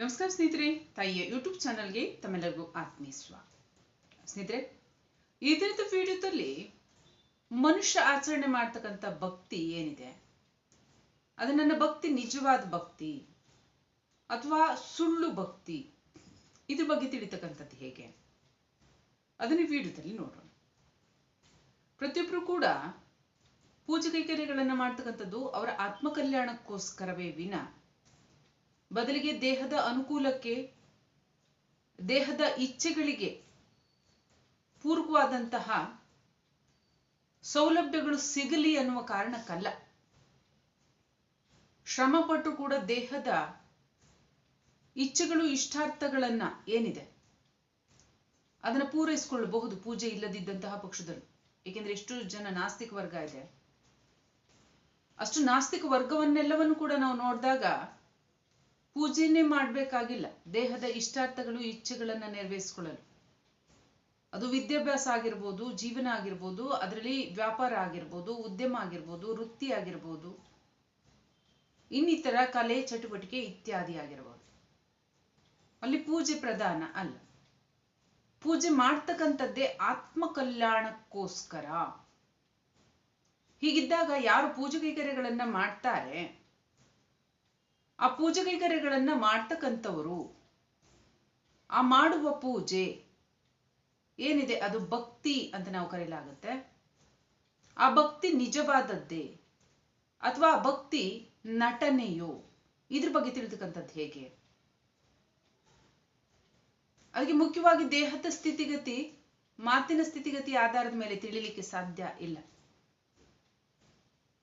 ನಮಸ್ಕಾರ ಸ್ನೇಹಿತರೆ, ತಾಯಿಯ ಯೂಟ್ಯೂಬ್ ಚಾನಲ್ಗೆ ತಮ್ಮೆಲ್ಲರಿಗೂ ಆತ್ಮೀಯ ಸ್ವಾಗತ. ಸ್ನೇಹಿತರೆ, ಈ ದಿನದ ವಿಡಿಯೋದಲ್ಲಿ ಮನುಷ್ಯ ಆಚರಣೆ ಮಾಡ್ತಕ್ಕಂಥ ಭಕ್ತಿ ಏನಿದೆ? ಅದು ನನ್ನ ಭಕ್ತಿ, ನಿಜವಾದ ಭಕ್ತಿ ಅಥವಾ ಸುಳ್ಳು ಭಕ್ತಿ? ಇದ್ರ ಬಗ್ಗೆ ತಿಳಿತಕ್ಕಂಥದ್ದು ಹೇಗೆ? ಅದನ್ನ ವಿಡಿಯೋದಲ್ಲಿ ನೋಡೋಣ. ಪ್ರತಿಯೊಬ್ಬರು ಕೂಡ ಪೂಜೆ ಕೈಕರ್ಯಗಳನ್ನು ಮಾಡ್ತಕ್ಕಂಥದ್ದು ಅವರ ಆತ್ಮಕಲ್ಯಾಣಕ್ಕೋಸ್ಕರವೇ ವಿನ ಬದಲಿಗೆ ದೇಹದ ಅನುಕೂಲಕ್ಕೆ, ದೇಹದ ಇಚ್ಛೆಗಳಿಗೆ ಪೂರ್ವವಾದಂತಹ ಸೌಲಭ್ಯಗಳು ಸಿಗಲಿ ಅನ್ನುವ ಕಾರಣಕ್ಕಲ್ಲ. ಶ್ರಮಪಟ್ಟು ಕೂಡ ದೇಹದ ಇಚ್ಛೆಗಳು, ಇಷ್ಟಾರ್ಥಗಳನ್ನ ಏನಿದೆ? ಅದನ್ನ ಪೂರೈಸಿಕೊಳ್ಳಬಹುದು, ಪೂಜೆ ಇಲ್ಲದಿದ್ದಂತಹ ಪಕ್ಷದಲ್ಲಿ ಏಕೆಂದ್ರೆ ಎಷ್ಟು ಜನ ನಾಸ್ತಿಕ ವರ್ಗ ಇದೆ. ಅಷ್ಟು ನಾಸ್ತಿಕ ವರ್ಗವನ್ನೆಲ್ಲವನ್ನು ಕೂಡ ನಾವು ನೋಡಿದಾಗ ಪೂಜೆನೇ ಮಾಡಬೇಕಾಗಿಲ್ಲ. ದೇಹದ ಇಷ್ಟಾರ್ಥಗಳು, ಇಚ್ಛೆಗಳನ್ನ ನೆರವೇರಿಸಿಕೊಳ್ಳಲು. ಅದು ವಿದ್ಯಾಭ್ಯಾಸ ಆಗಿರ್ಬೋದು, ಜೀವನ ಆಗಿರ್ಬೋದು, ಅದರಲ್ಲಿ ವ್ಯಾಪಾರ ಆಗಿರ್ಬೋದು, ಉದ್ಯಮ ಆಗಿರ್ಬೋದು, ವೃತ್ತಿ ಆಗಿರ್ಬೋದು, ಇನ್ನಿತರ ಕಲೆ, ಚಟುವಟಿಕೆ ಇತ್ಯಾದಿ ಆಗಿರ್ಬೋದು. ಅಲ್ಲಿ ಪೂಜೆ ಪ್ರಧಾನ ಅಲ್ಲ. ಪೂಜೆ ಮಾಡ್ತಕ್ಕಂಥದ್ದೇ ಆತ್ಮ ಕಲ್ಯಾಣಕ್ಕೋಸ್ಕರ. ಹೀಗಿದ್ದಾಗ ಯಾರು ಪೂಜೆ ಕೈಕರ್ಯಗಳನ್ನ ಮಾಡ್ತಾರೆ? ಆ ಪೂಜೆ ಕೈಕರ್ಯಗಳನ್ನ ಮಾಡ್ತಕ್ಕಂಥವರು, ಆ ಮಾಡುವ ಪೂಜೆ ಏನಿದೆ ಅದು ಭಕ್ತಿ ಅಂತ ನಾವು ಕರೆಯಲಾಗುತ್ತೆ ಆ ಭಕ್ತಿ ನಿಜವಾದದ್ದೇ ಅಥವಾ ಆ ಭಕ್ತಿ ನಟನೆಯೋ? ಇದ್ರ ಬಗ್ಗೆ ತಿಳಿದಕ್ಕಂಥದ್ದು ಹೇಗೆ? ಅದಕ್ಕೆ ಮುಖ್ಯವಾಗಿ ದೇಹದ ಸ್ಥಿತಿಗತಿ, ಮಾತಿನ ಸ್ಥಿತಿಗತಿ ಆಧಾರದ ಮೇಲೆ ತಿಳಿಲಿಕ್ಕೆ ಸಾಧ್ಯ ಇಲ್ಲ.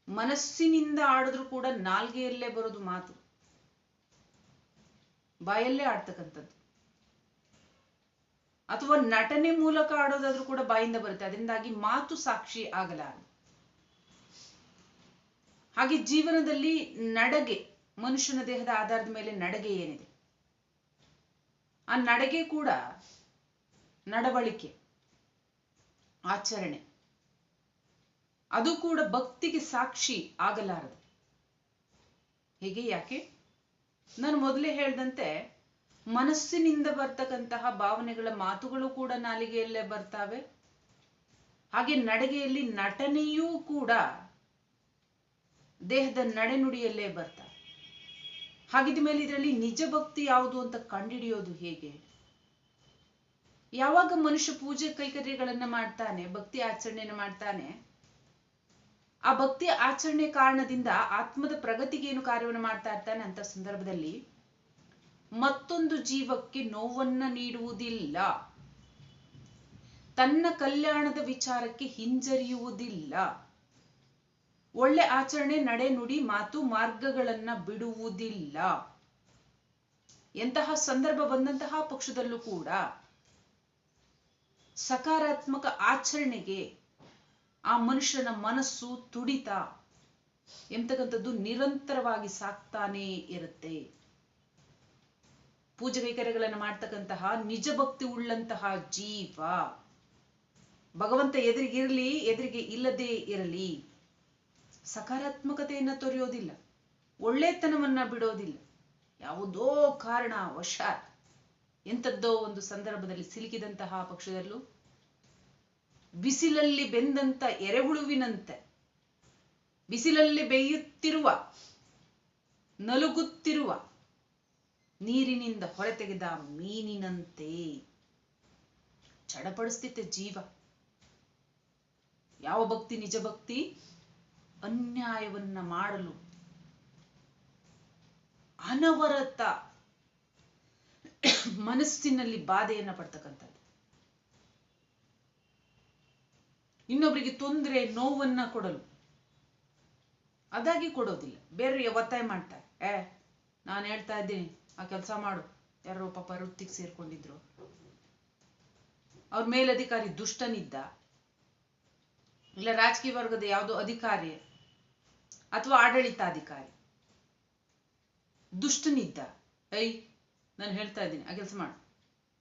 ಮನಸ್ಸಿನಿಂದ ಆಡಿದ್ರು ಕೂಡ ನಾಲ್ಗೆಯಲ್ಲೇ ಬರೋದು ಮಾತು. ಬಾಯಲ್ಲೇ ಆಡ್ತಕ್ಕಂಥದ್ದು. ಅಥವಾ ನಟನೆ ಮೂಲಕ ಆಡೋದಾದ್ರೂ ಕೂಡ ಬಾಯಿಂದ ಬರುತ್ತೆ. ಅದರಿಂದಾಗಿ ಮಾತು ಸಾಕ್ಷಿ ಆಗಲಾರದು. ಹಾಗೆ ಜೀವನದಲ್ಲಿ ನಡಗೆ, ಮನುಷ್ಯನ ದೇಹದ ಆಧಾರದ ಮೇಲೆ ನಡಗೆ ಏನಿದೆ? ಆ ನಡಗೆ ಕೂಡ ನಡವಳಿಕೆ, ಆಚರಣೆ. ಅದು ಕೂಡ ಭಕ್ತಿಗೆ ಸಾಕ್ಷಿ ಆಗಲಾರದು. ಹೇಗೆ, ಯಾಕೆ? ನಾನು ಮೊದಲೇ ಹೇಳ್ದಂತೆ, ಮನಸ್ಸಿನಿಂದ ಬರ್ತಕ್ಕಂತಹ ಭಾವನೆಗಳ ಮಾತುಗಳು ಕೂಡ ನಾಲಿಗೆಯಲ್ಲೇ ಬರ್ತಾವೆ. ಹಾಗೆ ನಡಿಗೆಯಲ್ಲಿ ನಟನೆಯೂ ಕೂಡ ದೇಹದ ನಡೆನುಡಿಯಲ್ಲೇ ಬರ್ತವೆ. ಹಾಗಿದ ಮೇಲೆ ಇದರಲ್ಲಿ ನಿಜ ಭಕ್ತಿ ಯಾವುದು ಅಂತ ಕಂಡುಹಿಡಿಯೋದು ಹೇಗೆ? ಯಾವಾಗ ಮನುಷ್ಯ ಪೂಜೆ ಕೈಕರ್ಯಗಳನ್ನ ಮಾಡ್ತಾನೆ, ಭಕ್ತಿ ಆಚರಣೆಯನ್ನು ಮಾಡ್ತಾನೆ ಆ ಭಕ್ತಿ ಆಚರಣೆ ಕಾರಣದಿಂದ ಆತ್ಮದ ಪ್ರಗತಿಗೆ ಏನು ಕಾರ್ಯವನ್ನು ಮಾಡ್ತಾ ಇರ್ತಾನೆ ಅಂತ ಸಂದರ್ಭದಲ್ಲಿ, ಮತ್ತೊಂದು ಜೀವಕ್ಕೆ ನೋವನ್ನ ನೀಡುವುದಿಲ್ಲ. ತನ್ನ ಕಲ್ಯಾಣದ ವಿಚಾರಕ್ಕೆ ಹಿಂಜರಿಯುವುದಿಲ್ಲ. ಒಳ್ಳೆ ಆಚರಣೆ ನಡೆ ನುಡಿ ಮಾತು ಮಾರ್ಗಗಳನ್ನ ಬಿಡುವುದಿಲ್ಲ. ಎಂತಹ ಸಂದರ್ಭ ಬಂದಂತಹ ಪಕ್ಷದಲ್ಲೂ ಕೂಡ ಸಕಾರಾತ್ಮಕ ಆಚರಣೆಗೆ ಆ ಮನುಷ್ಯನ ಮನಸ್ಸು ತುಡಿತ ಎಂತಕ್ಕಂಥದ್ದು ನಿರಂತರವಾಗಿ ಸಾಕ್ತಾನೇ ಇರುತ್ತೆ. ಪೂಜೆ ಕೈಕರ್ಯಗಳನ್ನು ಮಾಡ್ತಕ್ಕಂತಹ ನಿಜ ಭಕ್ತಿ ಉಳ್ಳಂತಹ ಜೀವ ಭಗವಂತ ಎದುರಿಗಿರಲಿ ಎದುರಿಗೆ ಇಲ್ಲದೇ ಇರಲಿ, ಸಕಾರಾತ್ಮಕತೆಯನ್ನ ತೊರೆಯೋದಿಲ್ಲ, ಒಳ್ಳೆತನವನ್ನ ಬಿಡೋದಿಲ್ಲ, ಯಾವುದೋ ಕಾರಣ ವಶಾತ್ ಎಂಥದ್ದೋ ಒಂದು ಸಂದರ್ಭದಲ್ಲಿ ಸಿಲುಕಿದಂತಹ ಪಕ್ಷದಲ್ಲೂ ಬಿಸಿಲಲ್ಲಿ ಬೆಂದಂತ ಎರೆಹುಳುವಿನಂತೆ. ಬಿಸಿಲಲ್ಲಿ ಬೇಯುತ್ತಿರುವ, ನಲುಗುತ್ತಿರುವ ನೀರಿನಿಂದ ಹೊರತೆಗೆದ ಮೀನಿನಂತೆ ಚಡಪಡಿಸ್ತಿತ್ತೆ ಜೀವ. ಯಾವ ಭಕ್ತಿ, ನಿಜ ಭಕ್ತಿ? ಅನ್ಯಾಯವನ್ನ ಮಾಡಲು ಅನವರತ ಮನಸ್ಸಿನಲ್ಲಿ ಬಾಧೆಯನ್ನ ಪಡ್ತಕ್ಕಂಥದ್ದು. ಇನ್ನೊಬ್ಬರಿಗೆ ತೊಂದರೆ, ನೋವನ್ನ ಕೊಡಲು. ಅದಾಗಿ ಕೊಡೋದಿಲ್ಲ. ಬೇರೆ ಒತ್ತಾಯ ಮಾಡ್ತಾರೆ. ಏ, ನಾನು ಹೇಳ್ತಾ ಇದ್ದೀನಿ. ಆ ಕೆಲಸ ಮಾಡು. ಯಾರೋ ಪಾಪ ವೃತ್ತಿಗೆ ಸೇರ್ಕೊಂಡಿದ್ರು. ಅವ್ರ ಮೇಲಧಿಕಾರಿ ದುಷ್ಟನಿದ್ದ. ಇಲ್ಲ, ರಾಜಕೀಯ ವರ್ಗದ ಯಾವುದೋ ಅಧಿಕಾರಿ ಅಥವಾ ಆಡಳಿತಾಧಿಕಾರಿ. ದುಷ್ಟನಿದ್ದ. ಐ ನಾನು ಹೇಳ್ತಾ ಇದ್ದೀನಿ. ಆ ಕೆಲಸ ಮಾಡು.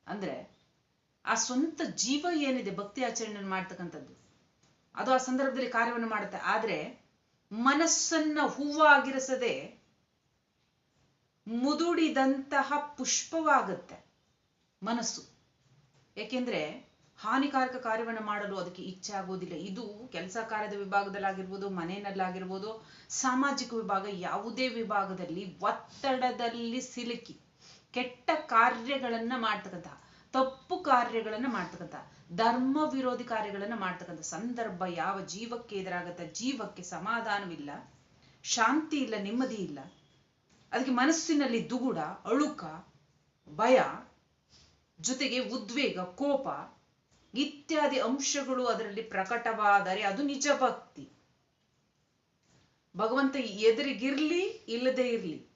ಅಂದ್ರೆ, ಆ ಸ್ವಂತ ಜೀವ ಏನಿದೆ, ಭಕ್ತಿ ಆಚರಣೆ ಮಾಡ್ತಕ್ಕಂಥದ್ದು. ಅದು ಆ ಸಂದರ್ಭದಲ್ಲಿ ಕಾರ್ಯವನ್ನು ಮಾಡುತ್ತೆ. ಆದ್ರೆ ಮನಸ್ಸನ್ನ ಹೂವಾಗಿರಿಸದೆ ಮುದುಡಿದಂತಹ ಪುಷ್ಪವಾಗುತ್ತೆ ಮನಸ್ಸು. ಏಕೆಂದ್ರೆ ಹಾನಿಕಾರಕ ಕಾರ್ಯವನ್ನು ಮಾಡಲು ಅದಕ್ಕೆ ಇಚ್ಛೆ ಆಗೋದಿಲ್ಲ ಇದು ಕೆಲಸ ಕಾರ್ಯದ ವಿಭಾಗದಲ್ಲಾಗಿರ್ಬೋದು ಮನೆಯಲ್ಲಾಗಿರ್ಬೋದು ಸಾಮಾಜಿಕ ವಿಭಾಗ, ಯಾವುದೇ ವಿಭಾಗದಲ್ಲಿ ಒತ್ತಡದಲ್ಲಿ ಸಿಲುಕಿ ಕೆಟ್ಟ ಕಾರ್ಯಗಳನ್ನ ಮಾಡ್ತಕ್ಕಂತಹ ತಪ್ಪು ಕಾರ್ಯಗಳನ್ನ ಮಾಡ್ತಕ್ಕಂಥ, ಧರ್ಮ ವಿರೋಧಿ ಕಾರ್ಯಗಳನ್ನ ಮಾಡ್ತಕ್ಕಂಥ ಸಂದರ್ಭ, ಯಾವ ಜೀವಕ್ಕೆ ಎದುರಾಗತ್ತ, ಜೀವಕ್ಕೆ ಸಮಾಧಾನವಿಲ್ಲ, ಶಾಂತಿ ಇಲ್ಲ, ನೆಮ್ಮದಿ ಇಲ್ಲ, ಅದಕ್ಕೆ ಮನಸ್ಸಿನಲ್ಲಿ ದುಗುಡ, ಅಳುಕ, ಭಯ, ಜೊತೆಗೆ ಉದ್ವೇಗ, ಕೋಪ ಇತ್ಯಾದಿ ಅಂಶಗಳು ಅದರಲ್ಲಿ ಪ್ರಕಟವಾದರೆ ಅದು ನಿಜ ಭಕ್ತಿ. ಭಗವಂತ ಎದುರಿಗಿರ್ಲಿ, ಇಲ್ಲದೆ ಇರ್ಲಿ.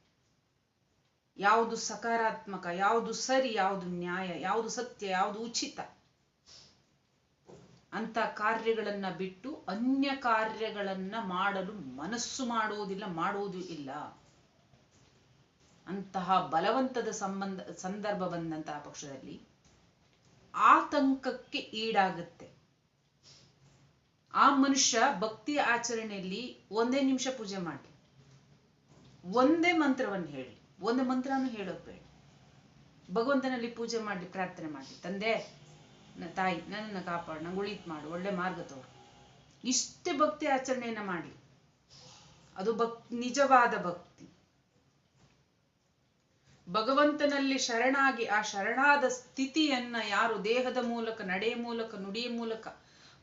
ಯಾವುದು ಸಕಾರಾತ್ಮಕ, ಯಾವುದು ಸರಿ, ಯಾವುದು ನ್ಯಾಯ, ಯಾವುದು ಸತ್ಯ, ಯಾವುದು ಉಚಿತ. ಅಂತ ಕಾರ್ಯಗಳನ್ನ ಬಿಟ್ಟು ಅನ್ಯ ಕಾರ್ಯಗಳನ್ನ ಮಾಡಲು ಮನಸ್ಸು ಮಾಡುವುದಿಲ್ಲ ಮಾಡುವುದು ಇಲ್ಲ. ಅಂತಹ ಬಲವಂತದ ಸಂಬಂಧ, ಸಂದರ್ಭ ಬಂದಂತಹ ಪಕ್ಷದಲ್ಲಿ ಆತಂಕಕ್ಕೆ ಈಡಾಗುತ್ತೆ. ಆ ಮನುಷ್ಯ ಭಕ್ತಿ ಆಚರಣೆಯಲ್ಲಿ ಒಂದೇ ನಿಮಿಷ ಪೂಜೆ ಮಾಡಿ, ಒಂದೇ ಮಂತ್ರವನ್ನು ಹೇಳಿ. ಒಂದೇ ಮಂತ್ರನೂ ಹೇಳೋದು ಬೇಡ. ಭಗವಂತನಲ್ಲಿ ಪೂಜೆ ಮಾಡಿ, ಪ್ರಾರ್ಥನೆ ಮಾಡಿ. ತಂದೆ ತಾಯಿ, ನನ್ನನ್ನು ಕಾಪಾಡು, ನಂಗೆ ಉಳಿತು ಮಾಡು, ಒಳ್ಳೆ ಮಾರ್ಗ ತೋರು. ಇಷ್ಟೇ ಭಕ್ತಿ ಆಚರಣೆಯನ್ನ ಮಾಡಿ. ಅದು ಭಕ್, ನಿಜವಾದ ಭಕ್ತಿ. ಭಗವಂತನಲ್ಲಿ ಶರಣಾಗಿ, ಆ ಶರಣಾದ ಸ್ಥಿತಿಯನ್ನ ಯಾರು ದೇಹದ ಮೂಲಕ, ನಡೆಯ ಮೂಲಕ, ನುಡಿಯ ಮೂಲಕ,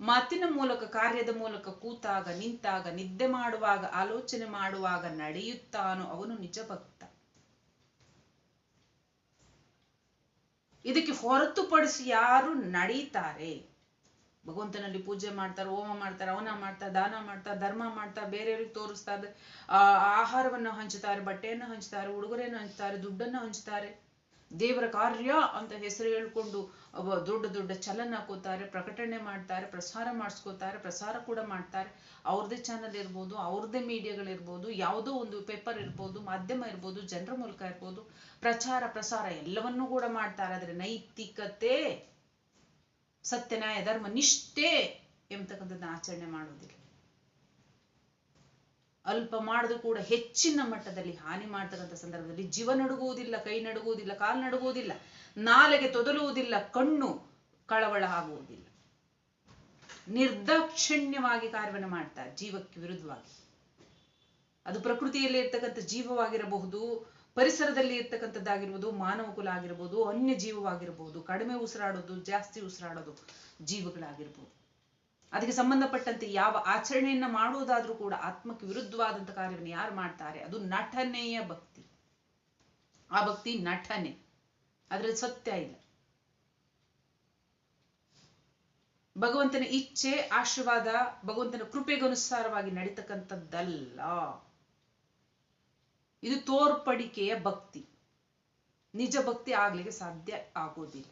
ಮಾತಿನ ಮೂಲಕ, ಕಾರ್ಯದ ಮೂಲಕ ಕೂತಾಗ, ನಿಂತಾಗ, ನಿದ್ದೆ ಮಾಡುವಾಗ, ಆಲೋಚನೆ ಮಾಡುವಾಗ ನಡೆಯುತ್ತಾನೋ ಅವನು ನಿಜ ಭಕ್ತ. ಇದಕ್ಕೆ ಹೊರತುಪಡಿಸಿ ಯಾರು ನಡೀತಾರೆ? ಭಗವಂತನಲ್ಲಿ ಪೂಜೆ ಮಾಡ್ತಾರೆ, ಹೋಮ ಮಾಡ್ತಾರೆ, ಅವನ ಮಾಡ್ತಾ, ದಾನ ಮಾಡ್ತಾ, ಧರ್ಮ ಮಾಡ್ತಾ, ಬೇರೆಯವ್ರಿಗೆ ತೋರಿಸ್ತಾರೆ ಆ, ಆಹಾರವನ್ನು ಹಂಚುತ್ತಾರೆ ಬಟ್ಟೆಯನ್ನು ಹಂಚ್ತಾರೆ, ಉಡುಗೊರೆಯನ್ನು ಹಂಚ್ತಾರೆ, ದುಡ್ಡನ್ನು ಹಂಚ್ತಾರೆ. ದೇವರ ಕಾರ್ಯ ಅಂತ ಹೆಸರು ಹೇಳ್ಕೊಂಡು ದೊಡ್ಡ ದೊಡ್ಡ ಚಲನ ಹಾಕೋತಾರೆ, ಪ್ರಕಟಣೆ ಮಾಡ್ತಾರೆ, ಪ್ರಸಾರ ಮಾಡಿಸ್ಕೋತಾರೆ, ಪ್ರಸಾರ ಕೂಡ ಮಾಡ್ತಾರೆ. ಅವ್ರದ್ದೇ ಚಾನಲ್ ಇರ್ಬೋದು, ಅವ್ರದ್ದೇ ಮೀಡಿಯಾಗಳಿರ್ಬೋದು ಯಾವುದೋ ಒಂದು ಪೇಪರ್ ಇರ್ಬೋದು ಮಾಧ್ಯಮ ಇರ್ಬೋದು, ಜನರ ಮೂಲಕ ಇರ್ಬೋದು, ಪ್ರಚಾರ, ಪ್ರಸಾರ ಎಲ್ಲವನ್ನೂ ಕೂಡ ಮಾಡ್ತಾರೆ. ಆದರೆ ನೈತಿಕತೆ ಸತ್ಯ ನ್ಯಾಯ ಧರ್ಮ, ನಿಷ್ಠೆ ಎಂಬತಕ್ಕಂಥದ್ದನ್ನ ಆಚರಣೆ ಮಾಡುವುದಿಲ್ಲ ಅಲ್ಪ ಮಾಡಿದ್ರು ಕೂಡ ಹೆಚ್ಚಿನ ಮಟ್ಟದಲ್ಲಿ ಹಾನಿ ಮಾಡ್ತಕ್ಕಂಥ ಸಂದರ್ಭದಲ್ಲಿ ಜೀವ ನಡುಗುವುದಿಲ್ಲ, ಕೈ ನಡುಗುವುದಿಲ್ಲ, ಕಾಲು ನಡುಗುವುದಿಲ್ಲ, ನಾಲೆಗೆ ತೊದಲುವುದಿಲ್ಲ, ಕಣ್ಣು ಕಳವಳ ಆಗುವುದಿಲ್ಲ. ನಿರ್ದಾಕ್ಷಿಣ್ಯವಾಗಿ ಕಾರ್ಯವನ್ನು ಮಾಡ್ತಾರೆ, ಜೀವಕ್ಕೆ ವಿರುದ್ಧವಾಗಿ. ಅದು ಪ್ರಕೃತಿಯಲ್ಲಿ ಇರ್ತಕ್ಕಂಥ ಜೀವವಾಗಿರಬಹುದು, ಪರಿಸರದಲ್ಲಿ ಇರ್ತಕ್ಕಂಥದ್ದಾಗಿರ್ಬೋದು, ಮಾನವ ಕುಲ ಆಗಿರ್ಬೋದು, ಅನ್ಯ ಜೀವವಾಗಿರ್ಬೋದು, ಕಡಿಮೆ ಉಸಿರಾಡೋದು, ಜಾಸ್ತಿ ಉಸಿರಾಡೋದು ಜೀವಗಳಾಗಿರ್ಬೋದು. ಅದಕ್ಕೆ ಸಂಬಂಧಪಟ್ಟಂತೆ ಯಾವ ಆಚರಣೆಯನ್ನ ಮಾಡುವುದಾದ್ರೂ ಕೂಡ ಆತ್ಮಕ್ಕೆ ವಿರುದ್ಧವಾದಂತ ಕಾರ್ಯವನ್ನು ಯಾರು ಮಾಡ್ತಾರೆ? ಅದು ನಟನೆಯ ಭಕ್ತಿ. ಆ ಭಕ್ತಿ ನಟನೆ. ಅದ್ರಲ್ಲಿ ಸತ್ಯ ಇಲ್ಲ. ಭಗವಂತನ ಇಚ್ಛೆ, ಆಶೀರ್ವಾದ, ಭಗವಂತನ ಕೃಪೆಗನುಸಾರವಾಗಿ ನಡೀತಕ್ಕಂಥದ್ದಲ್ಲ. ಇದು ತೋರ್ಪಡಿಕೆಯ ಭಕ್ತಿ. ನಿಜ ಭಕ್ತಿ ಆಗ್ಲಿಕ್ಕೆ ಸಾಧ್ಯ ಆಗೋದಿಲ್ಲ.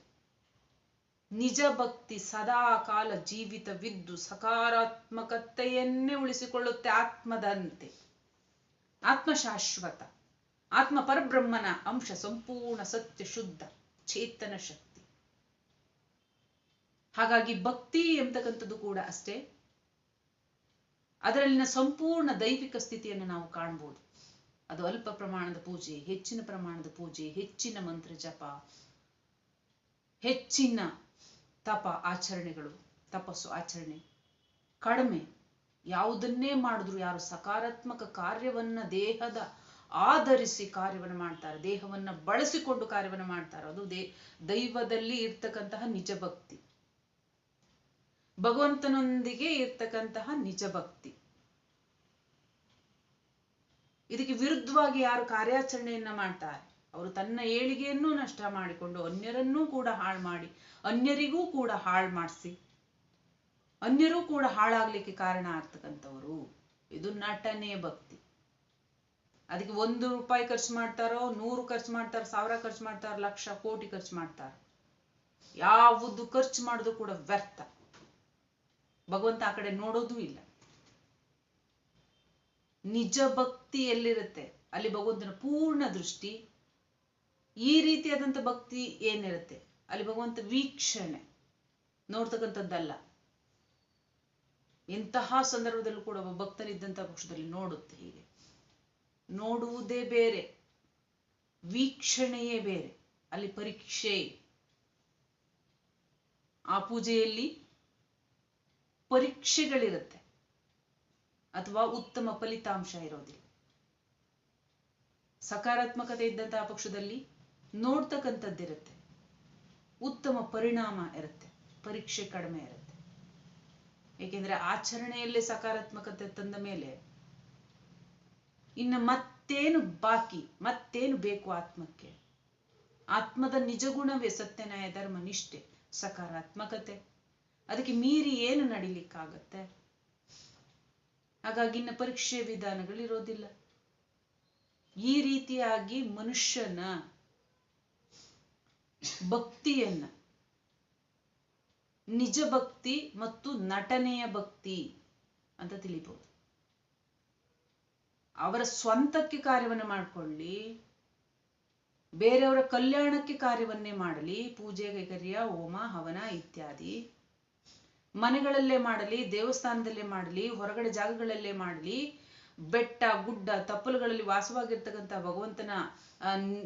ನಿಜ ಭಕ್ತಿ ಸದಾ ಕಾಲ ಜೀವಿತವಿದ್ದು ಸಕಾರಾತ್ಮಕತೆಯನ್ನೇ ಉಳಿಸಿಕೊಳ್ಳುತ್ತೆ ಆತ್ಮದಂತೆ. ಆತ್ಮ ಶಾಶ್ವತ ಆತ್ಮ ಪರಬ್ರಹ್ಮನ ಅಂಶ ಸಂಪೂರ್ಣ ಸತ್ಯ ಶುದ್ಧ ಚೇತನ ಶಕ್ತಿ. ಹಾಗಾಗಿ ಭಕ್ತಿ ಎಂತಕ್ಕಂಥದ್ದು ಕೂಡ ಅಷ್ಟೇ. ಅದರಲ್ಲಿನ ಸಂಪೂರ್ಣ ದೈವಿಕ ಸ್ಥಿತಿಯನ್ನು ನಾವು ಕಾಣ್ಬೋದು. ಅದು ಅಲ್ಪ ಪ್ರಮಾಣದ ಪೂಜೆ, ಹೆಚ್ಚಿನ ಪ್ರಮಾಣದ ಪೂಜೆ, ಹೆಚ್ಚಿನ ಮಂತ್ರ ಜಪ, ಹೆಚ್ಚಿನ ತಪ ಆಚರಣೆಗಳು, ತಪಸ್ಸು ಆಚರಣೆ. ಕಡಿಮೆ. ಯಾವುದನ್ನೇ ಮಾಡಿದ್ರು ಯಾರು ಸಕಾರಾತ್ಮಕ ಕಾರ್ಯವನ್ನ, ದೇಹದ ಆಧರಿಸಿ ಕಾರ್ಯವನ್ನು ಮಾಡ್ತಾರೆ, ದೇಹವನ್ನ ಬಳಸಿಕೊಂಡು ಕಾರ್ಯವನ್ನು ಮಾಡ್ತಾರೆ. ಅದು ದೇ, ದೈವದಲ್ಲಿ ಇರ್ತಕ್ಕಂತಹ ನಿಜ ಭಕ್ತಿ. ಭಗವಂತನೊಂದಿಗೆ ಇರ್ತಕ್ಕಂತಹ ನಿಜ ಭಕ್ತಿ. ಇದಕ್ಕೆ ವಿರುದ್ಧವಾಗಿ ಯಾರು ಕಾರ್ಯಾಚರಣೆಯನ್ನ ಮಾಡ್ತಾರೆ? ಅವರು ತನ್ನ ಏಳಿಗೆಯನ್ನು ನಷ್ಟ ಮಾಡಿಕೊಂಡು ಅನ್ಯರನ್ನೂ ಕೂಡ ಹಾಳು ಮಾಡಿ, ಅನ್ಯರಿಗೂ ಕೂಡ ಹಾಳು ಮಾಡಿಸಿ, ಅನ್ಯರೂ ಕೂಡ ಹಾಳಾಗ್ಲಿಕ್ಕೆ ಕಾರಣ ಆಗ್ತಕ್ಕಂಥವ್ರು. ಇದು ನಟನೆ ಭಕ್ತಿ. ಅದಕ್ಕೆ ಒಂದು ರೂಪಾಯಿ ಖರ್ಚು ಮಾಡ್ತಾರೋ, ನೂರು ಖರ್ಚು ಮಾಡ್ತಾರೋ, ಸಾವಿರ ಖರ್ಚು ಮಾಡ್ತಾರೋ, ಲಕ್ಷ, ಕೋಟಿ ಖರ್ಚು ಮಾಡ್ತಾರೆ. ಯಾವುದು ಖರ್ಚು ಮಾಡೋದು ಕೂಡ ವ್ಯರ್ಥ. ಭಗವಂತ ಆ ಕಡೆ ನೋಡೋದೂ ಇಲ್ಲ. ನಿಜ ಭಕ್ತಿ ಎಲ್ಲಿರುತ್ತೆ ಅಲ್ಲಿ ಭಗವಂತನ ಪೂರ್ಣ ದೃಷ್ಟಿ. ಈ ರೀತಿಯಾದಂಥ ಭಕ್ತಿ ಏನಿರುತ್ತೆ? ಅಲ್ಲಿ ಭಗವಂತ ವೀಕ್ಷಣೆ. ನೋಡ್ತಕ್ಕಂಥದ್ದಲ್ಲ. ಇಂತಹ ಸಂದರ್ಭದಲ್ಲೂ ಕೂಡ ಒಬ್ಬ ಭಕ್ತನಿದ್ದಂಥ ಪಕ್ಷದಲ್ಲಿ ನೋಡುತ್ತೆ ಹೀಗೆ. ನೋಡುವುದೇ ಬೇರೆ. ವೀಕ್ಷಣೆಯೇ ಬೇರೆ. ಅಲ್ಲಿ ಪರೀಕ್ಷೆ ಆ ಪೂಜೆಯಲ್ಲಿ ಪರೀಕ್ಷೆಗಳಿರುತ್ತೆ. ಅಥವಾ ಉತ್ತಮ ಫಲಿತಾಂಶ ಇರೋದಿಲ್ಲ. ಸಕಾರಾತ್ಮಕತೆ ಇದ್ದಂತಹ ಪಕ್ಷದಲ್ಲಿ ನೋಡ್ತಕ್ಕಂಥದ್ದಿರುತ್ತೆ. ಉತ್ತಮ ಪರಿಣಾಮ ಇರುತ್ತೆ. ಪರೀಕ್ಷೆ ಕಡಿಮೆ ಇರುತ್ತೆ. ಏಕೆಂದ್ರೆ ಆಚರಣೆಯಲ್ಲೇ ಸಕಾರಾತ್ಮಕತೆ ತಂದ ಮೇಲೆ ಇನ್ನು ಮತ್ತೇನು ಬಾಕಿ, ಮತ್ತೇನು ಬೇಕು ಆತ್ಮಕ್ಕೆ? ಆತ್ಮದ ನಿಜಗುಣವೇ ಸತ್ಯನ್ಯಾಯ ಧರ್ಮ, ನಿಷ್ಠೆ, ಸಕಾರಾತ್ಮಕತೆ. ಅದಕ್ಕೆ ಮೀರಿ ಏನು ನಡಿಲಿಕ್ಕಾಗತ್ತೆ? ಹಾಗಾಗಿ ಇನ್ನ ಪರೀಕ್ಷೆ ವಿಧಾನಗಳಿರೋದಿಲ್ಲ ಈ ರೀತಿಯಾಗಿ ಮನುಷ್ಯನ ಭಕ್ತಿಯನ್ನ, ನಿಜ ಭಕ್ತಿ ಮತ್ತು ನಟನೆಯ ಭಕ್ತಿ ಅಂತ ತಿಳಿಬಹುದು ಅವರ ಸ್ವಂತಕ್ಕೆ ಕಾರ್ಯವನ್ನು ಮಾಡಿಕೊಳ್ಳಿ, ಬೇರೆಯವರ ಕಲ್ಯಾಣಕ್ಕೆ ಕಾರ್ಯವನ್ನೇ ಮಾಡಲಿ, ಪೂಜೆ, ಕೈಕರ್ಯ, ಹೋಮ, ಹವನ ಇತ್ಯಾದಿ. ಮನೆಗಳಲ್ಲೇ ಮಾಡಲಿ, ದೇವಸ್ಥಾನದಲ್ಲೇ ಮಾಡಲಿ, ಹೊರಗಡೆ ಜಾಗಗಳಲ್ಲೇ ಮಾಡಲಿ, ಬೆಟ್ಟ, ಗುಡ್ಡ, ತಪ್ಪಲುಗಳಲ್ಲಿ ವಾಸವಾಗಿರ್ತಕ್ಕಂಥ ಭಗವಂತನ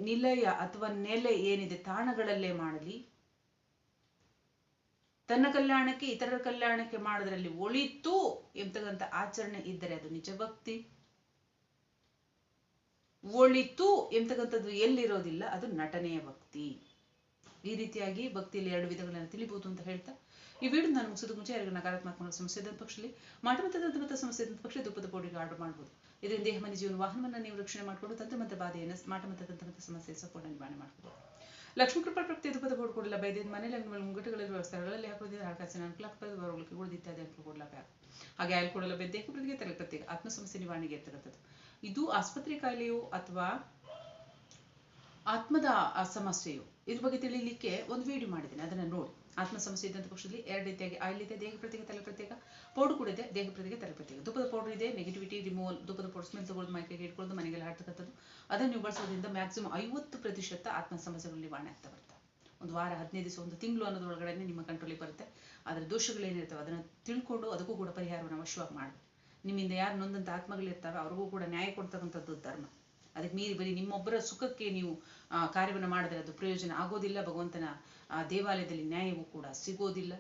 ನಿಲಯ ಅಥವಾ ನೆಲೆ ಏನಿದೆ ತಾಣಗಳಲ್ಲೇ ಮಾಡಲಿ. ತನ್ನ ಕಲ್ಯಾಣಕ್ಕೆ, ಇತರರ ಕಲ್ಯಾಣಕ್ಕೆ ಮಾಡೋದ್ರಲ್ಲಿ ಒಳಿತು ಎಂಬತಕ್ಕಂಥ ಆಚರಣೆ ಇದ್ದರೆ ಅದು ನಿಜ ಭಕ್ತಿ. ಒಳಿತು ಎಂಬತಕ್ಕಂಥದ್ದು ಎಲ್ಲಿರೋದಿಲ್ಲ, ಅದು ನಟನೆಯ ಭಕ್ತಿ. ಈ ರೀತಿಯಾಗಿ ಭಕ್ತಿಯಲ್ಲಿ ಎರಡು ವಿಧಗಳನ್ನು ತಿಳಿಬಹುದು ಅಂತ ಹೇಳ್ತಾ, ಈ ವಿಡಿಯೋ ನಾನು ಮುಗಿಸೋದು ಮುಂಚೆ ಯಾರಿಗೂ ನಕಾರಾತ್ಮಕ ಸಮಸ್ಯೆ ಇದ್ದ ಪಕ್ಷದಲ್ಲಿ ಮಾಟ ಮತ್ತು ತಂತ್ರಮತ್ತ ಸಮಸ್ಯೆ ಇದ್ದ ಪಕ್ಷ ದುಪ್ಪದ ಪೌಡಿಗೆ ಆರ್ಡರ್ ಮಾಡಬಹುದು ಇದರಿಂದ ದೇಹ, ಮನೆ, ಜೀವನ, ವಾಹನವನ್ನು ನೀವು ರಕ್ಷಣೆ ಮಾಡಿಕೊಂಡು ತಂತ್ರಮತ್ತ ಬಾಧೆಯನ್ನು ಮಾಟ ಮತ್ತು ತಂತ್ರಮತ್ತ ಸಮಸ್ಯೆ ಸಂಪೂರ್ಣ ನಿವಾರಣೆ ಮಾಡಬಹುದು ಲಕ್ಷ್ಮೀ ಕೃಪಾ ಪ್ರತಿ ದುಪ್ಪದ ಬೋರ್ಡ್ ಕೊಡಲ್ಲ ಬೈದೇದ ಮನೆಯಲ್ಲಿ ಮುಂಗಟ್ಟುಗಳಿರುವ ಸ್ಥಳಗಳಲ್ಲಿ ಹಾಕೋದಿದ್ರೆ ಹಣಕಾಸಿನ ಅನುಕೂಲ ಬರೋಗಳಿಗೆ ಉಳಿದ ಇತ್ಯಾದಿ ಅನುಕೂಲ ಕೊಡಲ ಹಾಗೆ ಆಯ್ಲ್ ಕೊಡಲ್ಲ ಬೆದ್ದೆ ಪ್ರತಿಗೆ ತಲೆ ಪ್ರತ್ಯೇಕ ಆತ್ಮ ಸಮಸ್ಯೆ ನಿವಾರಣೆಗೆ ಇರ್ತಕ್ಕಂಥದ್ದು ಇದು ಆಸ್ಪತ್ರೆ ಕಾಯಿಲೆಯೋ ಅಥವಾ ಆತ್ಮದ ಸಮಸ್ಯೆಯು. ಇದ್ರ ಬಗ್ಗೆ ತಿಳಿಲಿಕ್ಕೆ ಒಂದು ವಿಡಿಯೋ ಮಾಡಿದ್ದೇನೆ. ಅದನ್ನ ನೋಡಿ. ಆತ್ಮ ಸಮಸ್ಯೆ ಇದ್ದಂಥ ಪಕ್ಷದಲ್ಲಿ ಎರಡು ರೀತಿಯಾಗಿ ಆಯಿಲ್ ಇದೆ ದೇಹ ಪ್ರತ್ಯೇಕ, ತಲೆ ಪ್ರತ್ಯೇಕ. ಪೌಡರ್ ಕೂಡ ಇದೆ. ದೇಹ ಪ್ರತ್ಯೇಕ, ತಲೆ ಪ್ರತ್ಯೇಕ. ತುಪ್ಪದ ಪೌಡರ್ ಇದೆ. ನೆಗೆಟಿವಿಟಿ ರಿಮೂವಲ್ ದುಪದ ಪೌಡರ್ ಸ್ಮೆಲ್ ತಗೊಳ್ಳೋದು ಮೈಕೈಗೆ ಇಟ್ಕೊಳ್ಳೋದು ಮನೆಗೆಲ್ಲ ಹಾಡ್ತಕ್ಕಂಥದ್ದು ಅದನ್ನು ನೀವು ಬಳಸೋದ್ರಿಂದ ಮ್ಯಾಕ್ಸಿಮಮ್ ಐವತ್ತು ಪ್ರತಿಶತ ಆತ್ಮ ಸಮಸ್ಯೆಗಳು ನಿವಾರಣೆ ಆಗ್ತಾ ಬರ್ತವೆ ಒಂದು ವಾರ, ಹದಿನೈದು ದಿವಸ, ಒಂದು ತಿಂಗಳು ಅನ್ನೋದ್ರೊಳಗಡೆ ನಿಮ್ಮ ಕಂಟ್ರೋಲಿಗೆ ಬರುತ್ತೆ. ಅದರ ದೋಷಗಳೇನಿರ್ತವೆ ಅದನ್ನು ತಿಳ್ಕೊಂಡು ಅದಕ್ಕೂ ಕೂಡ ಪರಿಹಾರವನ್ನು ಅವಶ್ಯವಾಗಿ ಮಾಡಿ ನಿಮ್ಮಿಂದ ಯಾರು ನೊಂದಂತ ಆತ್ಮಗಳಿರ್ತಾವೆ, ಅವ್ರಿಗೂ ಕೂಡ ನ್ಯಾಯ ಕೊಡ್ತಕ್ಕಂಥದ್ದು ಧರ್ಮ. ಅದಕ್ಕೆ ಮೀರಿ ಬರೀ ನಿಮ್ಮೊಬ್ಬರ ಸುಖಕ್ಕೆ ನೀವು ಕಾರ್ಯವನ್ನು ಮಾಡಿದ್ರೆ ಅದು ಪ್ರಯೋಜನ ಆಗೋದಿಲ್ಲ. ಭಗವಂತನ ದೇವಾಲಯದಲ್ಲಿ ನ್ಯಾಯವೂ ಕೂಡ ಸಿಗೋದಿಲ್ಲ.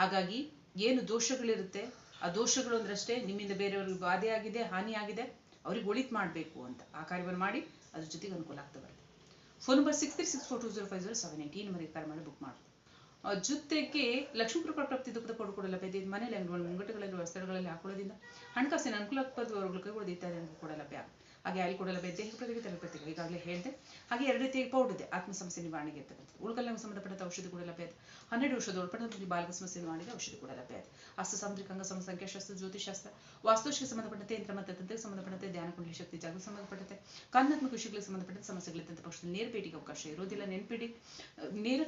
ಹಾಗಾಗಿ ಏನು ದೋಷಗಳಿರುತ್ತೆ, ಆ ದೋಷಗಳು ಅಂದ್ರಷ್ಟೇ ನಿಮ್ಮಿಂದ ಬೇರೆಯವ್ರಿಗೆ ಬಾಧೆ ಆಗಿದೆ, ಹಾನಿ ಆಗಿದೆ, ಅವ್ರಿಗೆ ಒಳಿತು ಮಾಡಬೇಕು ಅಂತ. ಆ ಕಾರ್ಯವನ್ನು ಮಾಡಿ ಅದ್ರ ಜೊತೆಗೆ ಅನುಕೂಲ ಆಗ್ತಾ ಬರುತ್ತೆ. Phone number six three six four two zero five zero seven eight ಈ ನಂಬರ್ಗೆ ಕರೆ ಮಾಡಿ ಬುಕ್ ಮಾಡಿ ಜೊತೆಗೆ ಲಕ್ಷ್ಮೀ ಕೃಪಾ ಪ್ರಾಪ್ತಿ ದುಃಖದ ಕೊಡಲ್ಲ ಲಭ್ಯ ಇದೆ. ಮನೆಯಲ್ಲಿ ಅಂಗಡಿಗಳು ಮುಂಗಟ್ಟುಗಳಲ್ಲಿ ಸ್ಥಳಗಳಲ್ಲಿ ಹಾಕೊಳ್ಳೋದ್ರಿಂದ ಹಣಕಾಸಿನ ಅನುಕೂಲ ಪದವರುಗಳು ಕೈಗೊಳ್ಳೋದು ಇತ್ಯಾದಿ ಕೂಡ ಲಭ್ಯ ಹಾಗೆ ಅಲ್ಲಿ ಕೂಡ ದೇಹ ಪ್ರತಿಗೆ ತಲೆ ಪ್ರತಿಗೆ ಈಗಾಗಲೇ ಹೇಳಿದೆ ಹಾಗೆ ಎರಡು ರೀತಿಯ ಪೌಡರ್ ಇದೆ. ಆತ್ಮ ಸಮಸ್ಯೆ ನಿವಾರಣೆಗೆ ಇರ್ತಕ್ಕಂಥದ್ದು ಉಳ್ಕಲ್ನಿಗೆ ಸಂಬಂಧಪಟ್ಟ ಔಷಧಿ ಕೂಡ ಲಭ್ಯ ಇದೆ. ಹನ್ನೆರಡು ವರ್ಷದ ಒಳಪಟ್ಟಂತೆ ಬಾಲಕ ಸಮಸ್ಯೆ ನಿವಾರಣೆಗೆ ಔಷಧಿ ಕೂಡ ಲಭ್ಯ ಇದೆ. ಹಸ್ತ ಸಾಮುದ್ರಿಕ ಅಂಗ ಸಂಖ್ಯಾಶಾಸ್ತ್ರ ಜ್ಯೋತಿಷಾಸ್ತ್ರ ವಾಸ್ತುಶಿಗೆ ಸಂಬಂಧಪಟ್ಟಂತೆ ಯಂತ್ರ ಮತ್ತು ತಂತ್ರಕ್ಕೆ ಸಂಬಂಧಪಟ್ಟಂತೆ ಧ್ಯಾನ, ಕುಂಡಲಿ, ಶಕ್ತಿ ಜಾಗ ಸಂಬಂಧಪಟ್ಟಂತೆ, ಕನ್ನಾತ್ಮಕ ವಿಷಯಗಳಿಗೆ ಸಂಬಂಧಪಟ್ಟಂತೆ ಸಮಸ್ಯೆಗಳಿದ್ದಂಥ ಪಕ್ಷದಲ್ಲಿ ನೇರ ಭೇಟಿಗೆ ಅವಕಾಶ ಇರೋದಿಲ್ಲ ನೆನ್ಪಿಡಿ, ನೇರ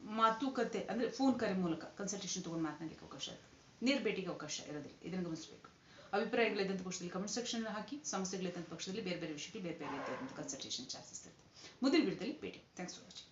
ಮಾತುಕತೆ ಅಂದ್ರೆ ಫೋನ್ ಕರೆ ಮೂಲಕ ಕನ್ಸಲ್ಟೇಷನ್ ತಗೊಂಡು ಮಾತನಾಡಲಿಕ್ಕೆ ಅವಕಾಶ ಇರುತ್ತೆ. ನೇರ ಭೇಟಿಗೆ ಅವಕಾಶ ಇರೋದಿಲ್ಲ. ಇದನ್ನು ಗಮನಿಸಬೇಕು. ಅಭಿಪ್ರಾಯಗಳಿದ್ದಂಥ ಪಕ್ಷದಲ್ಲಿ ಕಮೆಂಟ್ ಸೆಕ್ಷನ್ ಹಾಕಿ ಸಮಸ್ಯೆಗಳಿದ್ದಂಥ ಪಕ್ಷದಲ್ಲಿ ಬೇರೆ ಬೇರೆ ವಿಷಯಕ್ಕೆ ಬೇರೆ ಬೇರೆ ರೀತಿಯಾದಂಥ ಕನ್ಸಲ್ಟೇಷನ್ ಚಾರ್ಜಸ್ ಇರುತ್ತೆ. ಮುಂದಿನ ವಿಡಿಯೋದಲ್ಲಿ ಭೇಟಿ. Thanks for watching